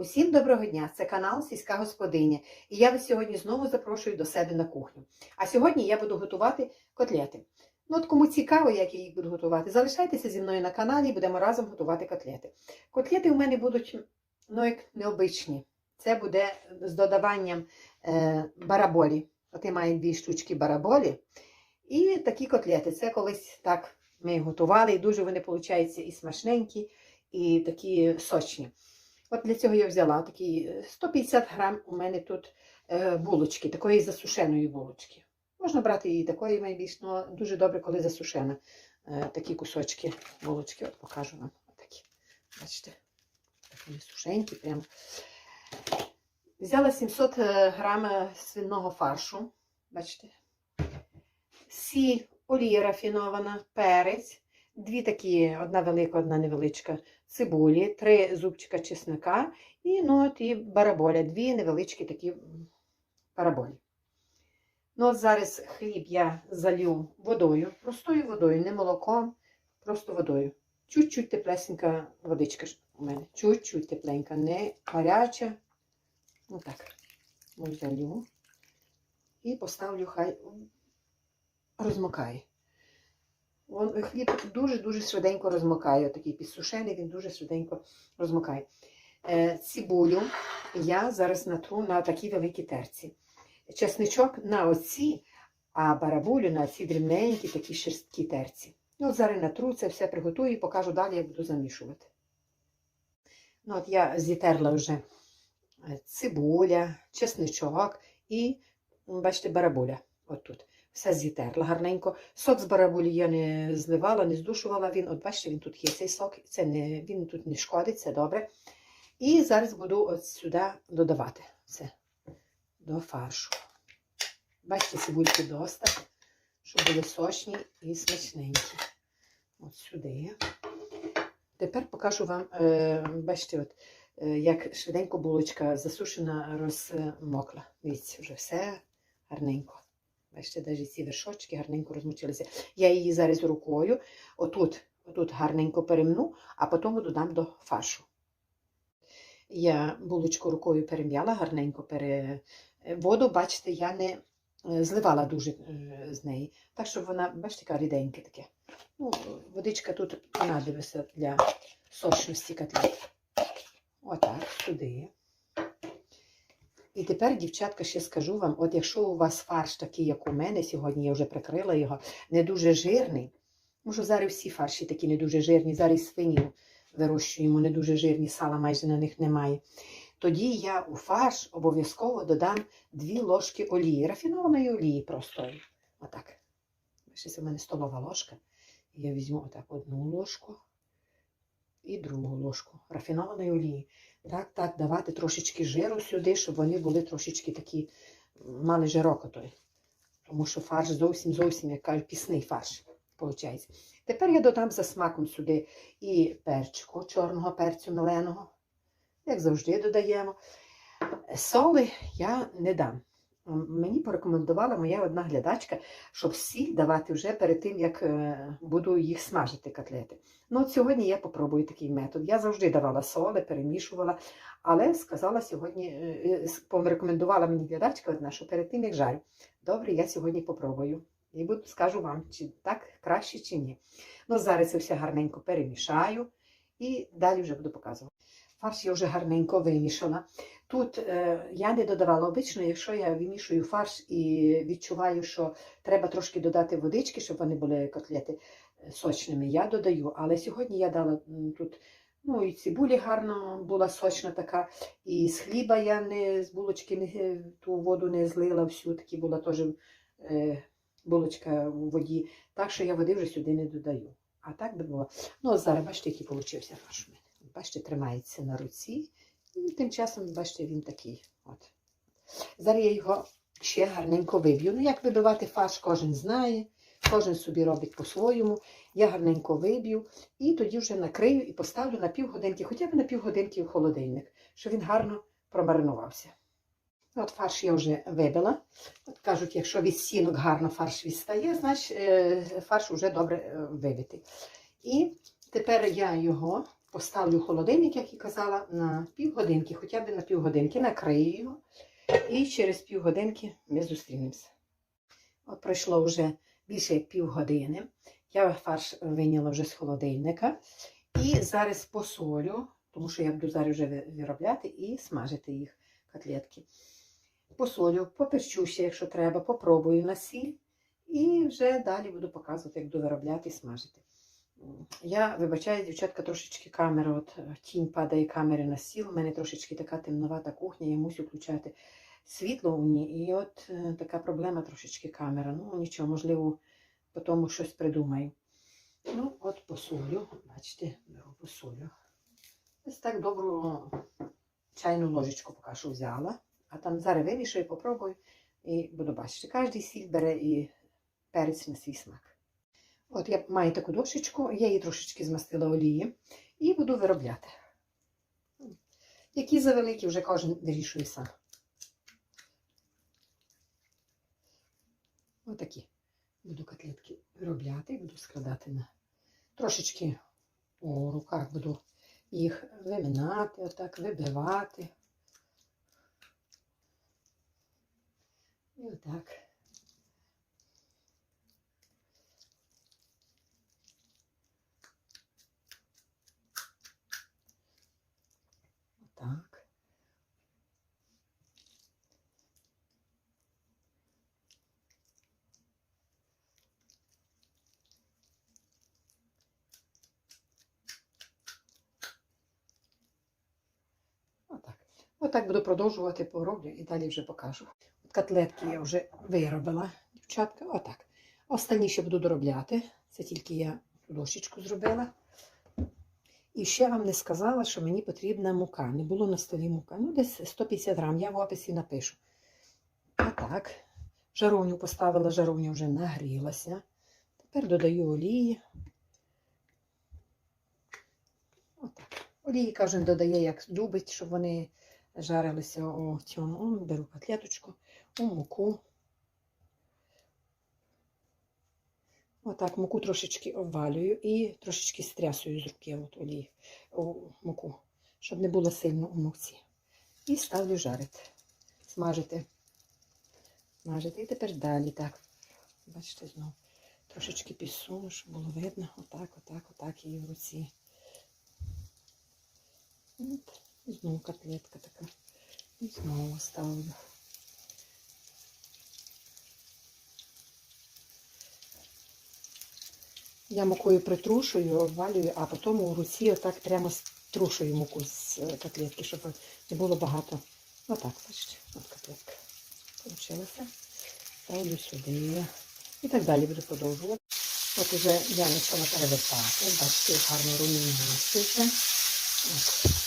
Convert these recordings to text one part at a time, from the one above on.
Усім доброго дня! Це канал Сільська Господиня. І я вас сьогодні знову запрошую до себе на кухню. А сьогодні я буду готувати котлети. Ну, от кому цікаво, як я їх буду готувати, залишайтеся зі мною на каналі і будемо разом готувати котлети. Котлети у мене будуть ну, як необичні. Це буде з додаванням е, бараболі. От я маю дві штучки бараболі. І такі котлети. Це колись так ми готували, і дуже вони, виходять, і смачненькі, і такі сочні. От для цього я взяла такі е, 150 грам у мене тут е, булочки, такої засушеної булочки. Можна брати і такої найбільш, але дуже добре, коли засушена. Е, такі кусочки булочки, от покажу вам. Такі. Бачите, так вони сушенькі прямо. Взяла 700 грам е, свиного фаршу. Бачите? Сіль, олія рафінована, перець, дві такі, одна велика, одна невеличка цибулі, три зубчика чесника і, ну, от бараболя, дві невеличкі такі м, бараболі. Ну, от зараз хліб я залью водою, простою водою, не молоком, просто водою. Чуть-чуть теплесенька водичка у мене. Чуть-чуть тепленька, не гаряча. Отак. Ось залью. І поставлю, хай розмокає. Вон, хліб дуже-дуже швиденько розмокає. Такий підсушений, він дуже швиденько розмокає. Е, цибулю я зараз натру на такій великій терці. Чесничок на оці, а барабулю на ці дрібненькі такі шерсткі терці. Ну, зараз натру це все приготую і покажу далі, як буду замішувати. Ну, от я зітерла вже е, цибуля, чесничок і, бачите, барабуля. От тут. Все зітерла гарненько. Сок з барабулі я не зливала, не здушувала. Він, от бачите, він тут є цей сок, це не, він тут не шкодить, це добре. І зараз буду от сюди додавати це до фаршу. Бачите, цибульки доста, щоб були сочні і смачненькі. От сюди. Тепер покажу вам, е, бачите, от, е, як швиденько булочка засушена, розмокла. Дивіться, вже все гарненько. Бачите, навіть ці вершочки гарненько розмочилися. Я її зараз рукою отут, отут гарненько перемну, а потім додам до фаршу. Я булочку рукою перем'яла, гарненько пере... воду, бачите, я не е, зливала дуже е, з неї. Так, щоб вона, бачите, яка ріденьке таке. Ну, водичка тут понадобиться для сочності котлет. Отак, сюди. І тепер, дівчатка, ще скажу вам: от якщо у вас фарш такий, як у мене, сьогодні я вже прикрила його, не дуже жирний. Може, зараз всі фарші такі не дуже жирні, зараз свинів вирощуємо, не дуже жирні, сала майже на них немає. Тоді я у фарш обов'язково додам 2 ложки олії, рафінованої олії простої. Отак. Це в мене столова ложка. Я візьму отак одну ложку і другу ложку рафінованої олії. Так, так, давати трошечки жиру сюди, щоб вони були трошечки такі, мали жирок той. Тому що фарш зовсім зовсім, як кажуть, пісний фарш. Виходить. Тепер я додам за смаком сюди і перчику, чорного перцю меленого, як завжди додаємо. Соли я не дам. Мені порекомендувала моя одна глядачка, щоб сіль давати вже перед тим, як е, буду їх смажити котлети. Ну, от сьогодні я попробую такий метод. Я завжди давала соли, перемішувала, але сказала сьогодні, е, е, порекомендувала мені глядачка одна, що перед тим, як жарю. Добре, я сьогодні попробую. І буду, скажу вам, чи так краще, чи ні. Ну, зараз це все гарненько перемішаю і далі вже буду показувати. Фарш я вже гарненько вимішала. Тут е, я не додавала обично, якщо я вимішую фарш і відчуваю, що треба трошки додати водички, щоб вони були котлети е, сочними, я додаю. Але сьогодні я дала тут ну, і цибулі гарно була сочна така, і з хліба я не з булочки не, е, ту воду не злила всю, таки була теж е, булочка у воді. Так що я води вже сюди не додаю. А так би було. Ну, зараз бачите, який получився фарш у мене. Бачите, тримається на руці. І тим часом, бачите, він такий. От. Зараз я його ще гарненько виб'ю. Ну, як вибивати фарш, кожен знає, кожен собі робить по-своєму. Я гарненько виб'ю і тоді вже накрию і поставлю на півгодинки, хоча б на півгодинки в холодильник, щоб він гарно промаринувався. От фарш я вже вибила. От кажуть, якщо від стінок гарно фарш відстає, значить е, фарш вже добре е, вибитий. І тепер я його поставлю холодильник, як і казала, на півгодинки, хоча б на півгодинки, накрию його. І через півгодинки ми зустрінемося. От пройшло вже більше як півгодини. Я фарш вийняла вже з холодильника. І зараз посолю, тому що я буду зараз вже виробляти і смажити їх котлетки. Посолю, поперчу ще, якщо треба, попробую на сіль. І вже далі буду показувати, як буду виробляти і смажити. Я вибачаю, дівчатка, трошечки камера, от е, тінь падає камери на стіл. У мене трошечки така темновата кухня, я мусю включати світло у ній. І от е, така проблема трошечки камера. Ну нічого, можливо, по тому щось придумаю. Ну, от посолю, бачите, беру посолю. Ось так добру чайну ложечку поки взяла. А там зараз вимішаю, попробую і буду бачити. Кожний сіль бере і перець на свій смак. От я маю таку дошечку, я її трошечки змастила олії і буду виробляти. Які завеликі, вже кожен вирішує сам. Отакі буду котлетки виробляти, буду складати на трошечки у руках буду їх виминати, отак, вибивати. І отак. Отак. Отак. Отак буду продовжувати пороблю і далі вже покажу. От котлетки я вже виробила, дівчатка. Отак. Останні ще буду доробляти. Це тільки я дощечку зробила. І ще вам не сказала, що мені потрібна мука. Не було на столі мука. Ну, десь 150 грам, я в описі напишу. Отак. Жаровню поставила, жаровня вже нагрілася. Тепер додаю олії. Отак. Олії кожен додає, як любить, щоб вони жарилися у цьому. Беру котлеточку, у муку. Отак, муку трошечки обвалюю і трошечки стрясую з руки от олії у муку, щоб не було сильно у муці. І ставлю жарити, смажити. Смажити. І тепер далі так. Бачите, знову трошечки підсуну, щоб було видно. Отак, отак, отак її в руці. От. І знову котлетка така. І знову ставлю. Я мукою притрушую, обвалюю, а потім у руці отак прямо струшую муку з е, котлетки, щоб не було багато. Отак, бачите, от котлетка. Получилося. Ставлю сюди. І так далі буду продовжувати. От уже я почала перевертати. Бачите, гарно румінується вже. От.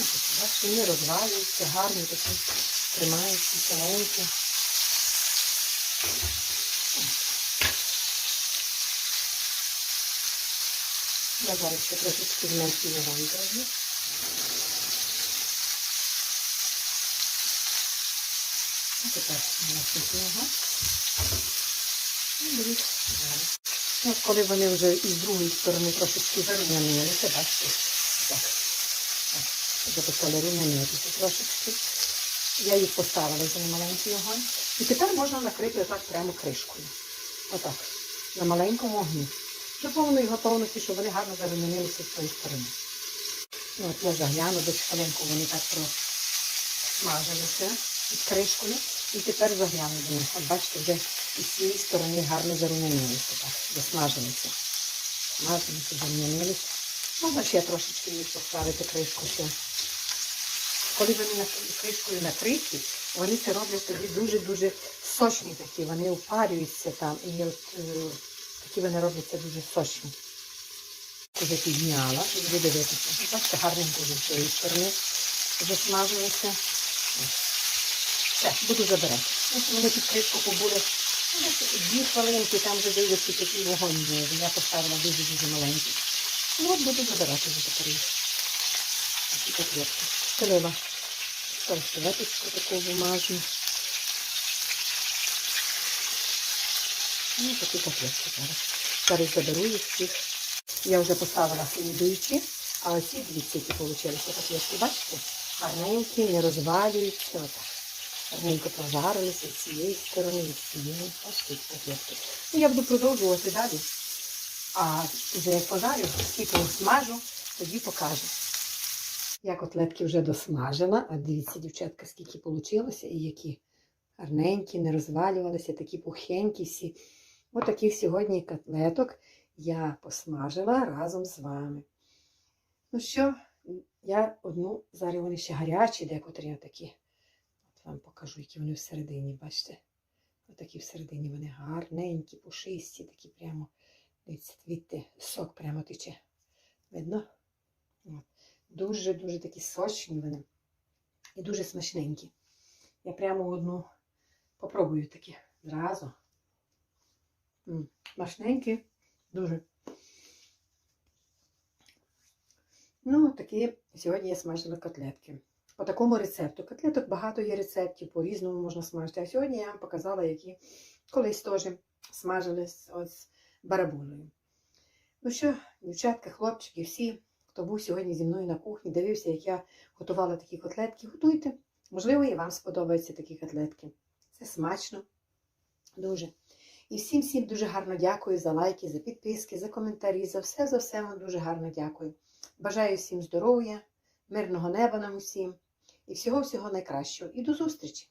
Ось, Бачите, не розвалюються, гарні такі тримаються, тоненькі. Я зараз ще трошечки зменшу вогонь зроблю. А тепер його. І беріть. Коли вони вже із другої сторони трошечки зарум'янилися, бачите, так. Вже почали рум'янитися трошечки. Я їх поставила за маленький огонь. І тепер можна накрити отак прямо кришкою. Отак. На маленькому огні. До повної готовності, щоб вони гарно зарум'янилися з тої сторони. І от я загляну, десь хвилинку вони так просмажилися під кришкою. І тепер загляну до них. От бачите, вже із цієї сторони гарно зарум'янилися, так, засмажилися. Смажилися, зарум'янилися. Можна ще трошечки їх поставити кришку ще. Коли вони кришкою накриті, вони це роблять тоді дуже-дуже сочні такі. Вони упарюються там і от, е, такі вони робляться дуже сочні. Вже підняла, буду дивитися. Бачите, гарненько з цієї сторони вже смажилися. Все, буду забирати. Ось вони під кришку побули ну, дві хвилинки, там вже дивиться такий вогонь. Я поставила дуже-дуже маленький. Ну от буду забирати вже тепер їх. Такі котлетки. Стелила салфеточку таку бумажну. Ну, такі котлетки зараз. Зараз заберу їх всіх. Я вже поставила слідуючі, а оці дивіться, які вийшли котлетки. Бачите? Гарненькі, не розвалюються. Отак. Гарненько прожарилися з цієї сторони, з цієї. Ось тут котлетки. Ну, я буду продовжувати далі. А вже як пожарю, скільки смажу, тоді покажу. Я котлетки вже досмажила, а дивіться, дівчатка, скільки вийшло і які гарненькі, не розвалювалися, такі пухенькі всі. Ось таких сьогодні котлеток я посмажила разом з вами. Ну що, я одну, зараз вони ще гарячі, декотрі такі. От вам покажу, які вони всередині, бачите? Отакі всередині вони гарненькі, пушисті, такі прямо, дивіться, сок прямо тече. Видно? Дуже-дуже такі сочні вони. І дуже смачненькі. Я прямо одну попробую такі зразу. Смачненькі, дуже. Ну, такі сьогодні я смажила котлетки. По такому рецепту. Котлеток багато є рецептів, по-різному можна смажити. А сьогодні я вам показала, які колись теж смажили з барабулею. Ну що, дівчатка, хлопчики, всі, хто був сьогодні зі мною на кухні, дивився, як я готувала такі котлетки, готуйте. Можливо, і вам сподобаються такі котлетки. Це смачно. Дуже. І всім всім дуже гарно дякую за лайки, за підписки, за коментарі, за все, за все вам дуже гарно дякую. Бажаю всім здоров'я, мирного неба нам усім і всього-всього найкращого. І до зустрічі!